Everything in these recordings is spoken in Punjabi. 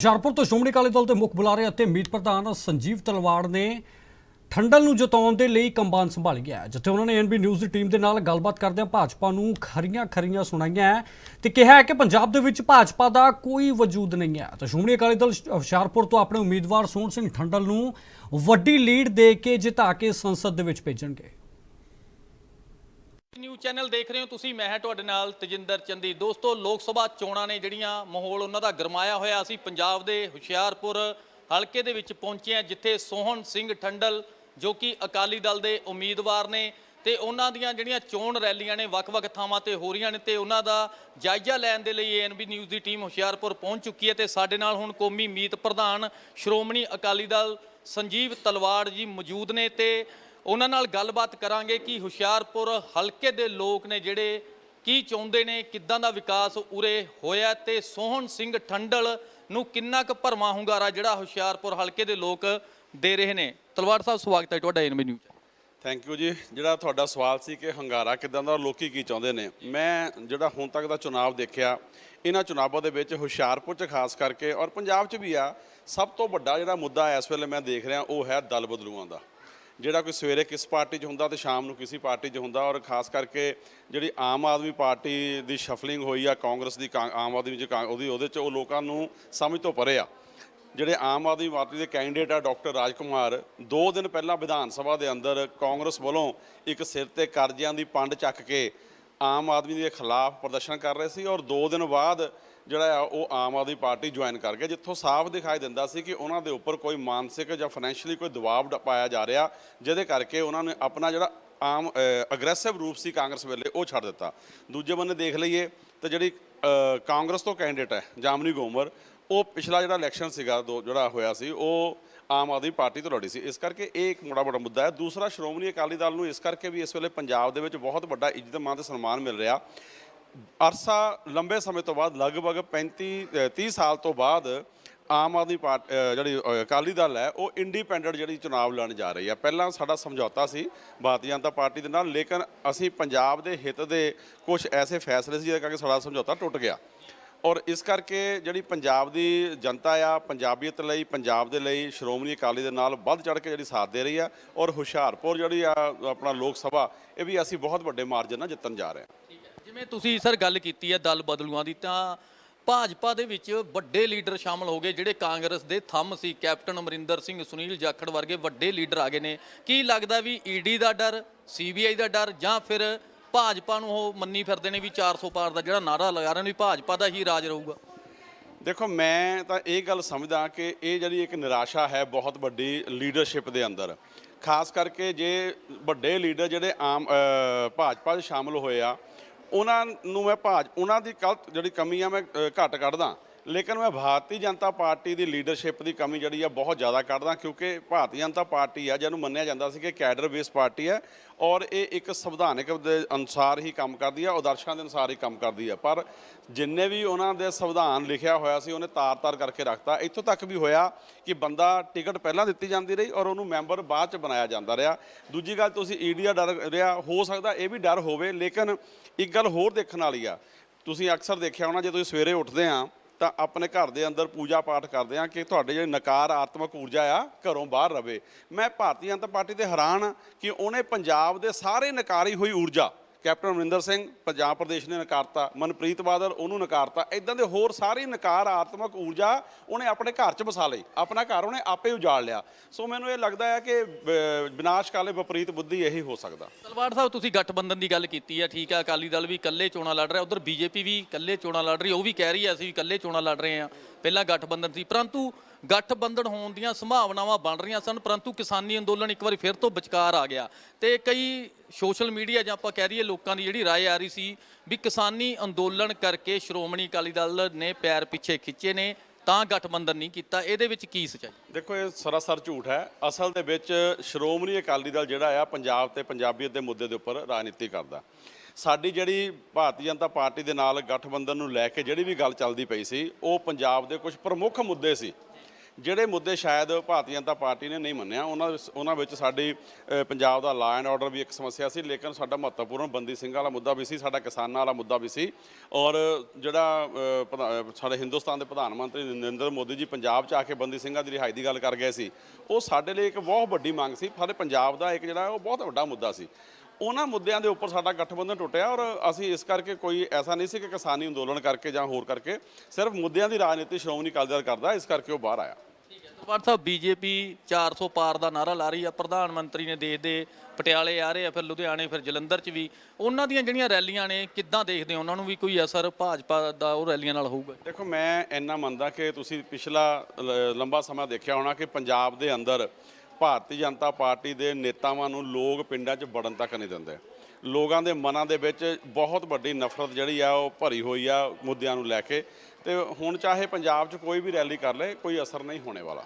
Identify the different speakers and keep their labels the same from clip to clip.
Speaker 1: ਹੁਸ਼ਿਆਰਪੁਰ ਤੋਂ ਸ਼੍ਰੋਮਣੀ ਅਕਾਲੀ ਦਲ ਦੇ ਮੁੱਖ ਬੁਲਾਰੇ ਅਤੇ ਮੀਤ ਪ੍ਰਧਾਨ ਸੰਜੀਵ ਤਲਵਾੜ ਨੇ ਠੰਡਲ ਨੂੰ ਜਿਤਾਉਣ ਦੇ ਲਈ ਕੰਬਾਨ ਸੰਭਾਲੀ ਹੈ, ਜਿੱਥੇ ਉਹਨਾਂ ਨੇ ਐਨਬੀ ਨਿਊਜ਼ ਦੀ ਟੀਮ ਦੇ ਨਾਲ ਗੱਲਬਾਤ ਕਰਦਿਆਂ ਭਾਜਪਾ ਨੂੰ ਖਰੀਆਂ ਖਰੀਆਂ ਸੁਣਾਈਆਂ ਹੈ ਤੇ ਕਿਹਾ ਹੈ ਕਿ ਪੰਜਾਬ ਦੇ ਵਿੱਚ ਭਾਜਪਾ ਦਾ ਕੋਈ ਵਜੂਦ ਨਹੀਂ ਹੈ। ਤਾਂ ਸ਼੍ਰੋਮਣੀ ਅਕਾਲੀ ਦਲ ਹੁਸ਼ਿਆਰਪੁਰ ਤੋਂ ਆਪਣੇ ਉਮੀਦਵਾਰ ਸੋਹਣ ਸਿੰਘ ਠੰਡਲ ਨੂੰ ਵੱਡੀ ਲੀਡ ਦੇ ਕੇ ਜਿਤਾ ਕੇ ਸੰਸਦ ਦੇ ਵਿੱਚ ਭੇਜਣਗੇ।
Speaker 2: ਨਿਊਜ਼ ਚੈਨਲ ਦੇਖ ਰਹੇ ਹੋ ਤੁਸੀਂ, ਮੈਂ ਹਾਂ ਤੁਹਾਡੇ ਨਾਲ ਤਜਿੰਦਰ ਚੰਦੀ। ਦੋਸਤੋ, ਲੋਕ ਸਭਾ ਚੋਣਾਂ ਨੇ ਜਿਹੜੀਆਂ ਮਾਹੌਲ ਉਹਨਾਂ ਦਾ ਗਰਮਾਇਆ ਹੋਇਆ ਅਸੀਂ ਪੰਜਾਬ ਦੇ ਹੁਸ਼ਿਆਰਪੁਰ ਹਲਕੇ ਦੇ ਵਿੱਚ ਪਹੁੰਚੇ ਹਾਂ ਜਿੱਥੇ ਸੋਹਣ ਸਿੰਘ ਠੰਡਲ, ਜੋ ਕਿ ਅਕਾਲੀ ਦਲ ਦੇ ਉਮੀਦਵਾਰ ਨੇ, ਤੇ ਉਹਨਾਂ ਦੀਆਂ ਜਿਹੜੀਆਂ ਚੋਣ ਰੈਲੀਆਂ ਨੇ, ਵੱਖ-ਵੱਖ ਥਾਵਾਂ ਤੇ ਹੋ ਰਹੀਆਂ ਨੇ, ਤੇ ਉਹਨਾਂ ਦਾ ਜਾਇਜ਼ਾ ਲੈਣ ਦੇ ਲਈ ਏਐਨਬੀ ਨਿਊਜ਼ ਦੀ ਟੀਮ ਹੁਸ਼ਿਆਰਪੁਰ ਪਹੁੰਚ ਚੁੱਕੀ ਹੈ, ਤੇ ਸਾਡੇ ਨਾਲ ਹੁਣ ਕੌਮੀ ਮੀਤ ਪ੍ਰਧਾਨ ਸ਼੍ਰੋਮਣੀ ਅਕਾਲੀ ਦਲ ਸੰਜੀਵ ਤਲਵਾੜ ਜੀ ਮੌਜੂਦ ਨੇ, ਤੇ ਉਹਨਾਂ ਨਾਲ ਗੱਲਬਾਤ ਕਰਾਂਗੇ ਕਿ ਹੁਸ਼ਿਆਰਪੁਰ ਹਲਕੇ ਦੇ ਲੋਕ ਨੇ ਜਿਹੜੇ ਕੀ ਚਾਹੁੰਦੇ ਨੇ, ਕਿੱਦਾਂ ਦਾ ਵਿਕਾਸ ਉਰੇ ਹੋਇਆ ਤੇ ਸੋਹਣ ਸਿੰਘ ਠੰਡਲ ਨੂੰ ਕਿੰਨਾ ਕੁ ਭਰਮਾ ਹੁੰਗਾਰਾ ਜਿਹੜਾ ਹੁਸ਼ਿਆਰਪੁਰ ਹਲਕੇ ਦੇ ਲੋਕ ਦੇ ਰਹੇ ਨੇ। ਤਲਵਾਰ ਸਾਹਿਬ, ਸਵਾਗਤ ਹੈ ਤੁਹਾਡਾ ਐਨਬੀ ਨਿਊਜ਼
Speaker 3: ਥੈਂਕ ਯੂ ਜੀ। ਜਿਹੜਾ ਤੁਹਾਡਾ ਸਵਾਲ ਸੀ ਕਿ ਹੰਗਾਰਾ ਕਿਦਾਂ ਦਾ ਲੋਕੀ ਕੀ ਚਾਹੁੰਦੇ ਨੇ, ਮੈਂ ਜਿਹੜਾ ਹੁਣ ਤੱਕ ਦਾ ਚੁਣਾਵ ਦੇਖਿਆ, ਇਹਨਾਂ ਚੁਣਾਵਾਂ ਦੇ ਵਿੱਚ ਹੁਸ਼ਿਆਰਪੁਰ ਚ ਖਾਸ ਕਰਕੇ ਔਰ ਪੰਜਾਬ ਚ ਵੀ ਆ, ਸਭ ਤੋਂ ਵੱਡਾ ਜਿਹੜਾ ਮੁੱਦਾ ਇਸ ਵੇਲੇ ਮੈਂ ਦੇਖ ਰਿਹਾ, ਉਹ ਹੈ ਦਲ ਬਦਲੂਆਂ ਦਾ। ਜਿਹੜਾ ਕੋਈ ਸਵੇਰੇ ਕਿਸ ਪਾਰਟੀ 'ਚ ਹੁੰਦਾ ਤੇ ਸ਼ਾਮ ਨੂੰ ਕਿਸੇ ਪਾਰਟੀ 'ਚ ਹੁੰਦਾ ਔਰ ਖਾਸ ਕਰਕੇ ਜਿਹੜੀ ਆਮ ਆਦਮੀ ਪਾਰਟੀ ਦੀ ਸ਼ਫਲਿੰਗ ਹੋਈ ਆ, ਕਾਂਗਰਸ ਦੀ, ਕਾਂ- ਆਮ ਆਦਮੀ 'ਚ ਕਾਂ- ਉਹਦੀ, ਉਹਦੇ 'ਚ ਉਹ ਲੋਕਾਂ ਨੂੰ ਸਮਝ ਤੋਂ ਪਰੇ ਆ। ਜਿਹੜੇ ਆਮ ਆਦਮੀ ਪਾਰਟੀ ਦੇ ਕੈਂਡੀਡੇਟ ਆ ਡਾਕਟਰ ਰਾਜਕੁਮਾਰ, ਦੋ ਦਿਨ ਪਹਿਲਾਂ ਵਿਧਾਨ ਸਭਾ ਦੇ ਅੰਦਰ ਕਾਂਗਰਸ ਵੱਲੋਂ ਇੱਕ ਸਿਰ ਤੇ ਕਰਜ਼ਿਆਂ ਦੀ ਪੰਡ ਚੱਕ ਕੇ ਆਮ ਆਦਮੀ ਦੇ ਖਿਲਾਫ ਪ੍ਰਦਰਸ਼ਨ ਕਰ ਰਹੇ ਸੀ ਔਰ ਦੋ ਦਿਨ ਬਾਅਦ ਜਿਹੜਾ ਆ, ਉਹ ਆਮ ਆਦਮੀ ਪਾਰਟੀ ਜੁਆਇਨ ਕਰ ਗਿਆ ਜਿੱਥੋਂ ਸਾਫ਼ ਦਿਖਾਈ ਦਿੰਦਾ ਸੀ ਕਿ ਉਹਨਾਂ ਦੇ ਉੱਪਰ ਕੋਈ ਮਾਨਸਿਕ ਜਾਂ ਫਾਈਨੈਂਸ਼ੀਅਲੀ ਕੋਈ ਦਬਾਅ ਡ- ਪਾਇਆ ਜਾ ਰਿਹਾ, ਜਿਹਦੇ ਕਰਕੇ ਉਹਨਾਂ ਨੇ ਆਪਣਾ ਜਿਹੜਾ ਆਮ ਅਗਰੈਸਿਵ ਰੂਪ ਸੀ ਕਾਂਗਰਸ ਵੇਲੇ, ਉਹ ਛੱਡ ਦਿੱਤਾ। ਦੂਜੇ ਬੰਨੇ ਦੇਖ ਲਈਏ ਤਾਂ ਜਿਹੜੀ ਕਾਂਗਰਸ ਤੋਂ ਕੈਂਡੀਡੇਟ ਹੈ, ਜਾਮਨੀ ਗੋਮਰ, ਉਹ ਪਿਛਲਾ ਜਿਹੜਾ ਇਲੈਕਸ਼ਨ ਸੀਗਾ, ਦੋ, ਜਿਹੜਾ ਹੋਇਆ ਸੀ, ਉਹ ਆਮ ਆਦਮੀ ਪਾਰਟੀ ਤੋਂ ਲੜੀ ਸੀ। ਇਸ ਕਰਕੇ ਇਹ ਇੱਕ ਬੜਾ ਵੱਡਾ ਮੁੱਦਾ ਹੈ। ਦੂਸਰਾ, ਸ਼੍ਰੋਮਣੀ ਅਕਾਲੀ ਦਲ ਨੂੰ ਇਸ ਕਰਕੇ ਵੀ ਇਸ ਵੇਲੇ ਪੰਜਾਬ ਦੇ ਵਿੱਚ ਬਹੁਤ ਵੱਡਾ ਇੱਜ਼ਤ, ਮਾਨ ਤੇ ਸਨਮਾਨ ਮਿਲ ਰਿਹਾ। ਅਰਸਾ ਲੰਬੇ ਸਮੇਂ ਤੋਂ ਬਾਅਦ ਲਗਭਗ 35 ਅ, 30 ਸਾਲ ਤੋਂ ਬਾਅਦ ਆਮ ਆਦਮੀ ਪਾਰਟੀ ਜਿਹੜੀ ਅਕਾਲੀ ਦਲ ਹੈ ਉਹ ਇੰਡੀਪੈਂਡੈਂਟ ਜਿਹੜੀ ਚੁਣਾਵ ਲੜਨ ਜਾ ਰਹੀ ਹੈ। ਪਹਿਲਾਂ ਸਾਡਾ ਸਮਝੌਤਾ ਸੀ ਭਾਰਤੀ ਜਨਤਾ ਪਾਰਟੀ ਦੇ ਨਾਲ ਲੇਕਿਨ ਅਸੀਂ ਪੰਜਾਬ ਦੇ ਹਿੱਤ ਦੇ ਕੁਝ ਐਸੇ ਫੈਸਲੇ ਸੀ ਜਿਹਦੇ ਕਰਕੇ ਸਾਡਾ ਸਮਝੌਤਾ ਟੁੱਟ ਗਿਆ। ਔਰ ਇਸ ਕਰਕੇ ਜਿਹੜੀ ਪੰਜਾਬ ਦੀ ਜਨਤਾ ਆ ਪੰਜਾਬੀਅਤ ਲਈ ਪੰਜਾਬ ਦੇ ਲਈ ਸ਼੍ਰੋਮਣੀ ਅਕਾਲੀ ਦੇ ਨਾਲ ਵੱਧ ਚੜ ਕੇ ਜਿਹੜੀ ਸਾਥ ਦੇ ਰਹੀ ਆ ਔਰ ਹੁਸ਼ਿਆਰਪੁਰ ਜਿਹੜੀ ਆ ਆਪਣਾ ਲੋਕ ਸਭਾ ਇਹ ਵੀ ਅਸੀਂ ਬਹੁਤ ਵੱਡੇ ਮਾਰਜਨ ਨਾਲ ਜਿੱਤਣ ਜਾ ਰਹੇ ਹਾਂ।
Speaker 2: ਜਿਵੇਂ ਤੁਸੀਂ ਸਰ ਗੱਲ ਕੀਤੀ ਹੈ ਦਲ ਬਦਲੂਆਂ ਦੀ, ਤਾਂ ਭਾਜਪਾ ਦੇ ਵਿੱਚ ਵੱਡੇ ਲੀਡਰ ਸ਼ਾਮਲ ਹੋ ਗਏ, ਜਿਹੜੇ ਕਾਂਗਰਸ ਦੇ ਥੰਮ ਸੀ। ਕੈਪਟਨ ਅਮਰਿੰਦਰ ਸਿੰਘ, ਸੁਨੀਲ ਜਾਖੜ ਵਰਗੇ ਵੱਡੇ ਲੀਡਰ ਆ ਗਏ ਨੇ। ਕੀ ਲੱਗਦਾ ਵੀ ਈਡੀ ਦਾ ਡਰ, ਸੀਬੀਆਈ ਦਾ ਡਰ, ਜਾਂ ਫਿਰ ਭਾਜਪਾ ਨੂੰ ਉਹ ਮੰਨੀ ਫਿਰਦੇ ਨੇ ਵੀ 400 ਪਾਰ ਦਾ ਜਿਹੜਾ ਨਾਰਾ ਲਗਾ ਰਹੇ ਨੇ ਵੀ ਭਾਜਪਾ ਦਾ ਹੀ ਰਾਜ ਰਹੂਗਾ?
Speaker 3: ਦੇਖੋ, ਮੈਂ ਤਾਂ ਇਹ ਗੱਲ ਸਮਝਦਾ ਕਿ ਇਹ ਜਿਹੜੀ ਇੱਕ ਨਿਰਾਸ਼ਾ ਹੈ ਬਹੁਤ ਵੱਡੀ ਲੀਡਰਸ਼ਿਪ ਦੇ ਅੰਦਰ। ਖਾਸ ਕਰਕੇ ਜੇ ਵੱਡੇ ਲੀਡਰ ਜਿਹੜੇ ਆਮ ਭਾਜਪਾ 'ਚ ਸ਼ਾਮਲ ਹੋਏ ਆ ਉਹਨਾਂ ਨੂੰ ਮੈਂ ਭਾਜ ਉਹਨਾਂ ਦੀ ਕੱਲ ਜਿਹੜੀ ਕਮੀ ਆ ਮੈਂ ਘੱਟ ਕੱਢਦਾ। ਲੇਕਿਨ ਮੈਂ ਭਾਰਤੀ ਜਨਤਾ ਪਾਰਟੀ ਦੀ ਲੀਡਰਸ਼ਿਪ ਦੀ ਕਮੀ ਜਿਹੜੀ ਆ ਬਹੁਤ ਜ਼ਿਆਦਾ ਕੱਢਦਾ, ਕਿਉਂਕਿ ਭਾਰਤੀ ਜਨਤਾ ਪਾਰਟੀ ਆ, ਜਿਹਨੂੰ ਮੰਨਿਆ ਜਾਂਦਾ ਸੀ ਕਿ ਕੈਡਰ ਬੇਸ ਪਾਰਟੀ ਹੈ ਔਰ ਇਹ ਇੱਕ ਸੰਵਿਧਾਨਕ ਦੇ ਅਨੁਸਾਰ ਹੀ ਕੰਮ ਕਰਦੀ ਆ ਆਦਰਸ਼ਾਂ ਦੇ ਅਨੁਸਾਰ ਹੀ ਕੰਮ ਕਰਦੀ ਆ। ਪਰ ਜਿੰਨੇ ਵੀ ਉਹਨਾਂ ਦੇ ਸੰਵਿਧਾਨ ਲਿਖਿਆ ਹੋਇਆ ਸੀ, ਉਹਨੇ ਤਾਰ-ਤਾਰ ਕਰਕੇ ਰੱਖਤਾ। ਇੱਥੋਂ ਤੱਕ ਵੀ ਹੋਇਆ ਕਿ ਬੰਦਾ ਟਿਕਟ ਪਹਿਲਾਂ ਦਿੱਤੀ ਜਾਂਦੀ ਰਹੀ ਔਰ ਉਹਨੂੰ ਮੈਂਬਰ ਬਾਅਦ ਚ ਬਣਾਇਆ ਜਾਂਦਾ ਰਿਹਾ। ਦੂਜੀ ਗੱਲ, ਤੁਸੀਂ ਈਡੀ ਦਾ ਡਰ ਰਿਹਾ, ਹੋ ਸਕਦਾ ਇਹ ਵੀ ਡਰ ਹੋਵੇ, ਲੇਕਿਨ ਇੱਕ ਗੱਲ ਹੋਰ ਦੇਖਣ ਵਾਲੀ ਆ। ਤੁਸੀਂ ਅਕਸਰ ਦੇਖਿਆ ਹੋਣਾ, ਜੇ ਤੁਸੀਂ ਸਵੇਰੇ ਉੱਠਦੇ ਆ ਤਾਂ ਆਪਣੇ ਘਰ ਦੇ ਅੰਦਰ ਪੂਜਾ ਪਾਠ ਕਰਦੇ ਆ ਕਿ ਤੁਹਾਡੇ ਜਿਹੜੇ ਨਕਾਰਾਤਮਕ ਊਰਜਾ ਆ, ਘਰੋਂ ਬਾਹਰ ਰਵੇ। ਮੈਂ ਭਾਰਤੀ ਜਨਤਾ ਪਾਰਟੀ ਤੇ ਹੈਰਾਨ ਹਾਂ ਕਿ ਉਹਨੇ ਪੰਜਾਬ ਦੇ ਸਾਰੇ ਨਕਾਰੀ ਹੋਈ ਊਰਜਾ ਕੈਪਟਨ ਅਮਰਿੰਦਰ ਸਿੰਘ, ਪੰਜਾਬ ਪ੍ਰਦੇਸ਼ ਨੇ ਨਕਾਰਤਾ, ਮਨਪ੍ਰੀਤ ਬਾਦਲ ਉਹਨੂੰ ਨਕਾਰਤਾ ਇਦਾਂ ਦੇ ਹੋਰ ਸਾਰੀ ਨਕਾਰਾਤਮਕ ਊਰਜਾ ਉਹਨੇ ਆਪਣੇ ਘਰ 'ਚ ਵਸਾ ਲਈ, ਆਪਣਾ ਘਰ ਉਹਨੇ ਆਪੇ ਉਜਾੜ ਲਿਆ। ਸੋ ਮੈਨੂੰ ਇਹ ਲੱਗਦਾ ਹੈ ਕਿ ਵਿਨਾਸ਼ ਕਾਲੇ ਵਿਪਰੀਤ ਬੁੱਧੀ ਇਹੀ ਹੋ ਸਕਦਾ।
Speaker 2: ਤਲਵਾਰ ਸਾਹਿਬ, ਤੁਸੀਂ ਗੱਠਬੰਧਨ ਦੀ ਗੱਲ ਕੀਤੀ ਹੈ, ਠੀਕ ਹੈ, ਅਕਾਲੀ ਦਲ ਵੀ ਇਕੱਲੇ ਚੋਣਾਂ ਲੜ ਰਿਹਾ, ਉਧਰ ਬੀਜੇਪੀ ਵੀ ਇਕੱਲੇ ਚੋਣਾਂ ਲੜ ਰਹੀ ਉਹ ਵੀ ਕਹਿ ਰਹੀ ਹੈ, ਅਸੀਂ ਵੀ ਇਕੱਲੇ ਚੋਣਾਂ ਲੜ ਰਹੇ ਹਾਂ, ਪਹਿਲਾਂ ਗੱਠਬੰਧਨ ਸੀ, ਪਰੰਤੂ ਗੱਠਬੰਧਨ ਹੋਣ ਦੀਆਂ ਸੰਭਾਵਨਾਵਾਂ ਬਣ ਰਹੀਆਂ ਸਨ, ਪਰੰਤੂ ਕਿਸਾਨੀ ਅੰਦੋਲਨ ਇੱਕ ਵਾਰੀ ਫਿਰ ਤੋਂ ਵਿਚਕਾਰ ਆ ਗਿਆ। ਤੇ ਕਈ ਸੋਸ਼ਲ ਮੀਡੀਆ ਜਾਂ ਆਪਾਂ ਕਹਿ ਦਈਏ ਲੋਕਾਂ ਦੀ ਜਿਹੜੀ رائے ਆ ਰਹੀ ਸੀ ਵੀ ਕਿਸਾਨੀ ਅੰਦੋਲਨ ਕਰਕੇ ਸ਼੍ਰੋਮਣੀ ਅਕਾਲੀ ਦਲ ਨੇ ਪੈਰ ਪਿੱਛੇ ਖਿੱਚੇ ਨੇ ਤਾਂ ਗੱਠਬੰਧਨ ਨਹੀਂ ਕੀਤਾ ਇਹਦੇ ਵਿੱਚ ਕੀ ਸੱਚਾਈ
Speaker 3: ਦੇਖੋ ਇਹ ਸਰਾਸਰ ਝੂਠ ਹੈ ਅਸਲ ਦੇ ਵਿੱਚ ਸ਼੍ਰੋਮਣੀ ਅਕਾਲੀ ਦਲ ਜਿਹੜਾ ਆ ਪੰਜਾਬ ਤੇ ਪੰਜਾਬੀਅਤ ਦੇ ਮੁੱਦੇ ਦੇ ਉੱਪਰ ਰਾਜਨੀਤੀ ਕਰਦਾ ਸਾਡੀ ਜਿਹੜੀ ਭਾਰਤੀ ਜਨਤਾ ਪਾਰਟੀ ਦੇ ਨਾਲ ਗਠਬੰਧਨ ਨੂੰ ਲੈ ਕੇ ਜਿਹੜੀ ਵੀ ਗੱਲ ਚੱਲਦੀ ਪਈ ਸੀ ਉਹ ਪੰਜਾਬ ਦੇ ਕੁਝ ਪ੍ਰਮੁੱਖ ਮੁੱਦੇ ਸੀ ਜਿਹੜੇ ਮੁੱਦੇ ਸ਼ਾਇਦ ਭਾਰਤੀ ਜਨਤਾ ਪਾਰਟੀ ਨੇ ਨਹੀਂ ਮੰਨਿਆ, ਉਹਨਾਂ ਉਹਨਾਂ ਵਿੱਚ ਸਾਡੀ ਪੰਜਾਬ ਦਾ ਲਾ ਐਂਡ ਆਰਡਰ ਵੀ ਇੱਕ ਸਮੱਸਿਆ ਸੀ, ਲੇਕਿਨ ਸਾਡਾ ਮਹੱਤਵਪੂਰਨ ਬੰਦੀ ਸਿੰਘ ਵਾਲਾ ਮੁੱਦਾ ਵੀ ਸੀ, ਸਾਡਾ ਕਿਸਾਨਾਂ ਵਾਲਾ ਮੁੱਦਾ ਵੀ ਸੀ ਔਰ ਜਿਹੜਾ ਸਾਡੇ ਹਿੰਦੁਸਤਾਨ ਦੇ ਪ੍ਰਧਾਨ ਮੰਤਰੀ ਨਰਿੰਦਰ ਮੋਦੀ ਜੀ ਪੰਜਾਬ 'ਚ ਆ ਕੇ ਬੰਦੀ ਸਿੰਘਾਂ ਦੀ ਰਿਹਾਈ ਦੀ ਗੱਲ ਕਰ ਗਏ ਸੀ, ਉਹ ਸਾਡੇ ਲਈ ਇੱਕ ਬਹੁਤ ਵੱਡੀ ਮੰਗ ਸੀ ਸਾਡੇ ਪੰਜਾਬ ਦਾ ਇੱਕ ਜਿਹੜਾ, ਉਹ ਬਹੁਤ ਵੱਡਾ ਮੁੱਦਾ ਸੀ। ਉਹਨਾਂ ਮੁੱਦਿਆਂ ਦੇ ਉੱਪਰ ਸਾਡਾ ਗਠਬੰਧਨ ਟੁੱਟਿਆ ਔਰ ਅਸੀਂ ਇਸ ਕਰਕੇ ਕੋਈ ਐਸਾ ਨਹੀਂ ਸੀ ਕਿ ਕਿਸਾਨੀ ਅੰਦੋਲਨ ਕਰਕੇ ਜਾਂ ਹੋਰ ਕਰਕੇ ਸਿਰਫ ਮੁੱਦਿਆਂ ਦੀ ਰਾਜਨੀਤੀ ਸ਼੍ਰੋਮਣੀ ਅਕਾਲੀ ਦਲ ਕਰਦਾ, ਇਸ ਕਰਕੇ ਉਹ ਬਾਹਰ ਆਇਆ।
Speaker 2: ਤਲਵਾੜ ਸਾਹਿਬ, ਬੀਜੇਪੀ 400 ਪਾਰ ਦਾ ਨਾਰਾ ਲਾ ਰਹੀ ਆ, ਪ੍ਰਧਾਨ ਮੰਤਰੀ ਨੇ ਦੇਸ਼ ਦੇ ਪਟਿਆਲੇ ਆ ਰਹੇ ਆ, ਫਿਰ ਲੁਧਿਆਣੇ, ਫਿਰ ਜਲੰਧਰ 'ਚ ਵੀ। ਉਹਨਾਂ ਦੀਆਂ ਜਿਹੜੀਆਂ ਰੈਲੀਆਂ ਨੇ, ਕਿੱਦਾਂ ਦੇਖਦੇ ਹੋ? ਉਹਨਾਂ ਨੂੰ ਵੀ ਕੋਈ ਅਸਰ ਭਾਜਪਾ ਦਾ ਉਹ ਰੈਲੀਆਂ ਨਾਲ ਹੋਊਗਾ?
Speaker 3: ਦੇਖੋ, ਮੈਂ ਇੰਨਾ ਮੰਨਦਾ ਕਿ ਤੁਸੀਂ ਪਿਛਲਾ ਲ- ਲੰਬਾ ਸਮਾਂ ਦੇਖਿਆ ਹੋਣਾ ਕਿ ਪੰਜਾਬ ਦੇ ਅੰਦਰ ਭਾਰਤੀ ਜਨਤਾ ਪਾਰਟੀ ਦੇ ਨੇਤਾਵਾਂ ਨੂੰ ਲੋਕ ਪਿੰਡਾਂ 'ਚ ਵੜਨ ਤੱਕ ਨਹੀਂ ਦਿੰਦੇ। ਲੋਕਾਂ ਦੇ ਮਨਾਂ ਦੇ ਵਿੱਚ ਬਹੁਤ ਵੱਡੀ ਨਫ਼ਰਤ ਜਿਹੜੀ ਆ, ਉਹ ਭਰੀ ਹੋਈ ਆ ਮੁੱਦਿਆਂ ਨੂੰ ਲੈ ਕੇ। ਤੇ ਹੁਣ ਚਾਹੇ ਪੰਜਾਬ 'ਚ ਕੋਈ ਵੀ ਰੈਲੀ ਕਰ ਲੇ ਕੋਈ ਅਸਰ ਨਹੀਂ ਹੋਣੇ ਵਾਲਾ।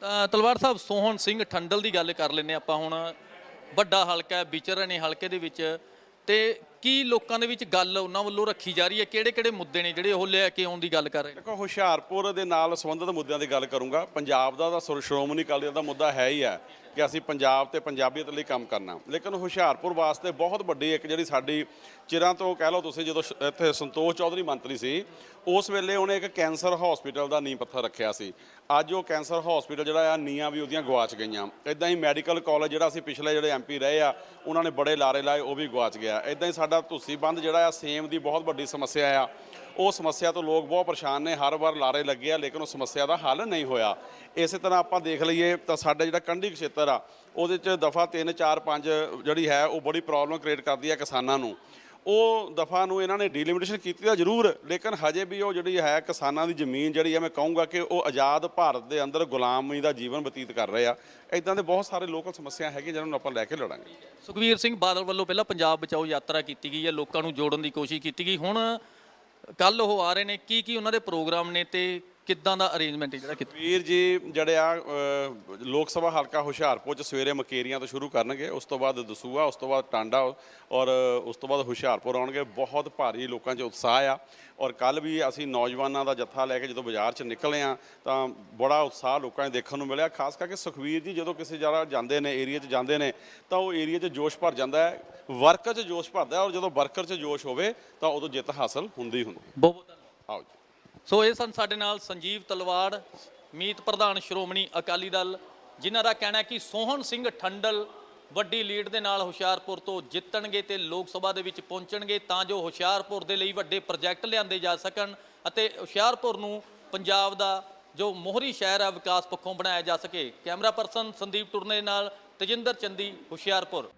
Speaker 2: ਤਾਂ ਤਲਵਾਰ ਸਾਹਿਬ ਸੋਹਣ ਸਿੰਘ ਠੰਡਲ ਦੀ ਗੱਲ ਕਰ ਲੈਨੇ ਆਪਾਂ ਹੁਣ। ਵੱਡਾ ਹਲਕਾ ਹੈ, ਵਿਚਰ ਨੇ ਹਲਕੇ ਦੇ ਵਿੱਚ। ਤੇ ਕੀ ਲੋਕਾਂ ਦੇ ਵਿੱਚ ਗੱਲ ਉਹਨਾਂ ਵੱਲੋਂ ਰੱਖੀ ਜਾ ਰਹੀ ਹੈ? ਕਿਹੜੇ ਕਿਹੜੇ ਮੁੱਦੇ ਨੇ ਜਿਹੜੇ ਉਹ ਲੈ ਕੇ ਆਉਣ ਦੀ ਗੱਲ ਕਰ ਰਹੇ ਨੇ?
Speaker 3: ਦੇਖੋ ਹੁਸ਼ਿਆਰਪੁਰ ਦੇ ਨਾਲ ਸੰਬੰਧਿਤ ਮੁੱਦਿਆਂ ਦੀ ਗੱਲ ਕਰੂੰਗਾ। ਪੰਜਾਬ ਦਾ ਤਾਂ ਸ਼੍ਰੋ- ਸ਼੍ਰੋਮਣੀ ਅਕਾਲੀ ਦਲ ਦਾ ਮੁੱਦਾ ਹੈ ਹੀ ਹੈ। ਕਿ ਅਸੀਂ ਪੰਜਾਬ ਤੇ ਪੰਜਾਬੀਅਤ ਲਈ ਕੰਮ ਕਰਨਾ। ਲੇਕਿਨ ਹੁਸ਼ਿਆਰਪੁਰ ਵਾਸਤੇ ਬਹੁਤ ਵੱਡੀ ਇੱਕ ਜਿਹੜੀ ਸਾਡੀ ਚਿਰਾਂ ਤੋਂ ਕਹਿ ਲਓ ਤੁਸੀਂ ਜਦੋਂ ਸ਼- ਇੱਥੇ ਸੰਤੋਸ਼ ਚੌਧਰੀ ਮੰਤਰੀ ਸੀ, ਉਸ ਵੇਲੇ ਉਹਨੇ ਇੱਕ ਕੈਂਸਰ ਹਸਪੀਟਲ ਦਾ ਨੀਂਹ ਪੱਥਰ ਰੱਖਿਆ ਸੀ। ਅੱਜ ਉਹ ਕੈਂਸਰ ਹਸਪੀਟਲ ਜਿਹੜਾ ਆ ਨੀਆਂ ਵੀ ਉਹਦੀਆਂ ਗਵਾਚ ਗਈਆਂ। ਇਦਾਂ ਹੀ ਮੈਡੀਕਲ ਕਾਲਜ ਜਿਹੜਾ ਅਸੀਂ ਪਿਛਲੇ ਜਿਹੜੇ ਐਮਪੀ ਰਹੇ ਆ, ਉਹਨਾਂ ਨੇ ਬੜੇ ਲਾਰੇ ਲਾਏ, ਉਹ ਵੀ ਗਵਾਚ ਗਿਆ। ਇਦਾਂ ਹੀ ਸਾਡਾ ਤੁਸੀਂ ਬੰਦ ਜਿਹੜਾ ਆ, ਸੇਮ ਦੀ ਬਹੁਤ ਵੱਡੀ ਸਮੱਸਿਆ ਆ। ਉਹ ਸਮੱਸਿਆ ਤੋਂ ਲੋਕ ਬਹੁਤ ਪਰੇਸ਼ਾਨ ਨੇ, ਹਰ ਵਾਰ ਲਾਰੇ ਲੱਗੇ ਆ, ਲੇਕਿਨ ਉਹ ਸਮੱਸਿਆ ਦਾ ਹੱਲ ਨਹੀਂ ਹੋਇਆ। ਇਸੇ ਤਰ੍ਹਾਂ ਆਪਾਂ ਦੇਖ ਲਈਏ ਤਾਂ ਸਾਡਾ ਜਿਹੜਾ ਕੰਢੀ ਖੇਤਰ ਆ, ਉਹਦੇ ਚ ਦਫਾ 3 4 5 ਜਿਹੜੀ ਹੈ, ਉਹ ਬੜੀ ਪ੍ਰੋਬਲਮ ਕ੍ਰੀਏਟ ਕਰਦੀ ਹੈ ਕਿਸਾਨਾਂ ਨੂੰ। ਉਹ ਦਫਾ ਨੂੰ ਇਹਨਾਂ ਨੇ ਡੀਲਿਮਿਟੇਸ਼ਨ ਕੀਤੀ ਤਾਂ ਜ਼ਰੂਰ, ਲੇਕਿਨ ਹਜੇ ਵੀ ਉਹ ਜਿਹੜੀ ਹੈ ਕਿਸਾਨਾਂ ਦੀ ਜ਼ਮੀਨ ਜਿਹੜੀ ਹੈ ਮੈਂ ਕਹੂੰਗਾ ਕਿ ਉਹ ਆਜ਼ਾਦ ਭਾਰਤ ਦੇ ਅੰਦਰ ਗੁਲਾਮੀ ਦਾ ਜੀਵਨ ਬਤੀਤ ਕਰ ਰਹੇ ਆ। ਇਦਾਂ ਦੇ ਬਹੁਤ ਸਾਰੇ ਲੋਕਲ ਸਮੱਸਿਆ ਹੈਗੇ ਜਿਹਨਾਂ ਨੂੰ ਆਪਾਂ ਲੈ ਕੇ ਲੜਾਂਗੇ।
Speaker 2: ਸੁਖਵੀਰ ਸਿੰਘ ਬਾਦਲ ਵੱਲੋਂ ਪਹਿਲਾਂ ਪੰਜਾਬ ਬਚਾਓ ਯਾਤਰਾ ਕੀਤੀ ਗਈ ਹੈ, ਲੋਕਾਂ ਨੂੰ ਜੋੜਨ ਦੀ ਕੋਸ਼ਿਸ਼ ਕੀਤੀ ਗਈ। ਹੁਣ ਕੱਲ ਉਹ ਆ ਰਹੇ ਨੇ ਕੀ ਕੀ ਉਹਨਾਂ ਦੇ ਪ੍ਰੋਗਰਾਮ ਨੇ ਤੇ ਕਿੱਦਾਂ ਦਾ ਅਰੇਂਜਮੈਂਟ ਜਿਹੜਾ ਕੀਤਾ?
Speaker 3: ਵੀਰ ਜੀ ਜਿਹੜੇ ਆ ਅ, ਲੋਕ ਸਭਾ ਹਲਕਾ ਹੁਸ਼ਿਆਰਪੁਰ ਚ ਸਵੇਰੇ ਮਕੇਰੀਆਂ ਤੋਂ ਸ਼ੁਰੂ ਕਰਨਗੇ ਉਸ ਤੋਂ ਬਾਅਦ ਦਸੂਆ ਉਸ ਤੋਂ ਬਾਅਦ ਟਾਂਡਾ ਔਰ ਉਸ ਤੋਂ ਬਾਅਦ ਹੁਸ਼ਿਆਰਪੁਰ ਆਉਣਗੇ। ਬਹੁਤ ਭਾਰੀ ਲੋਕਾਂ 'ਚ ਉਤਸ਼ਾਹ ਆ ਔਰ ਕੱਲ ਵੀ ਅਸੀਂ ਨੌਜਵਾਨਾਂ ਦਾ ਜੱਥਾ ਲੈ ਕੇ ਜਦੋਂ ਬਾਜ਼ਾਰ 'ਚ ਨਿਕਲੇ ਆ ਤਾਂ ਬੜਾ ਉਤਸ਼ਾਹ ਲੋਕਾਂ 'ਚ ਦੇਖਣ ਨੂੰ ਮਿਲਿਆ। ਖਾਸ ਕਰਕੇ ਸੁਖਵੀਰ ਜੀ ਜਦੋਂ ਕਿਸੇ ਜਗ੍ਹਾ ਜਾਂਦੇ ਨੇ ਏਰੀਆ 'ਚ ਜਾਂਦੇ ਨੇ ਤਾਂ ਉਹ ਏਰੀਆ 'ਚ ਜੋਸ਼ ਭਰ ਜਾਂਦਾ ਹੈ ਵਰਕਰ 'ਚ ਜੋਸ਼ ਭਰਦਾ ਹੈ ਔਰ ਜਦੋਂ ਵਰਕਰ 'ਚ ਜੋਸ਼ ਹੋਵੇ ਤਾਂ ਉਦੋਂ ਜਿੱਤ ਹਾਸਲ ਹੁੰਦੀ ਹੁੰਦੀ
Speaker 2: ਬਹੁਤ ਬਹੁਤ ਧੰਨਵਾਦ।
Speaker 3: ਆਓ ਜੀ।
Speaker 2: ਸੋ ਇਹ ਸਨ ਸਾਡੇ ਨਾਲ ਸੰਜੀਵ ਤਲਵਾੜ, ਮੀਤ ਪ੍ਰਧਾਨ ਸ਼੍ਰੋਮਣੀ ਅਕਾਲੀ ਦਲ, ਜਿਨ੍ਹਾਂ ਦਾ ਕਹਿਣਾ ਹੈ ਕਿ ਸੋਹਣ ਸਿੰਘ ਠੰਡਲ ਵੱਡੀ ਲੀਡ ਦੇ ਨਾਲ ਹੁਸ਼ਿਆਰਪੁਰ ਤੋਂ ਜਿੱਤਣਗੇ ਤੇ ਲੋਕ ਸਭਾ ਦੇ ਵਿੱਚ ਪਹੁੰਚਣਗੇ ਤਾਂ ਜੋ ਹੁਸ਼ਿਆਰਪੁਰ ਦੇ ਲਈ ਵੱਡੇ ਪ੍ਰੋਜੈਕਟ ਲਿਆਂਦੇ ਜਾ ਸਕਣ ਅਤੇ ਹੁਸ਼ਿਆਰਪੁਰ ਨੂੰ ਪੰਜਾਬ ਦਾ ਜੋ ਮੋਹਰੀ ਸ਼ਹਿਰ ਹੈ ਵਿਕਾਸ ਪੱਖੋਂ ਬਣਾਇਆ ਜਾ ਸਕੇ। ਕੈਮਰਾ ਪਰਸਨ ਸੰਦੀਪ ਟੁਰਨੇ ਨਾਲ ਤਜਿੰਦਰ ਚੰਦੀ, ਹੁਸ਼ਿਆਰਪੁਰ।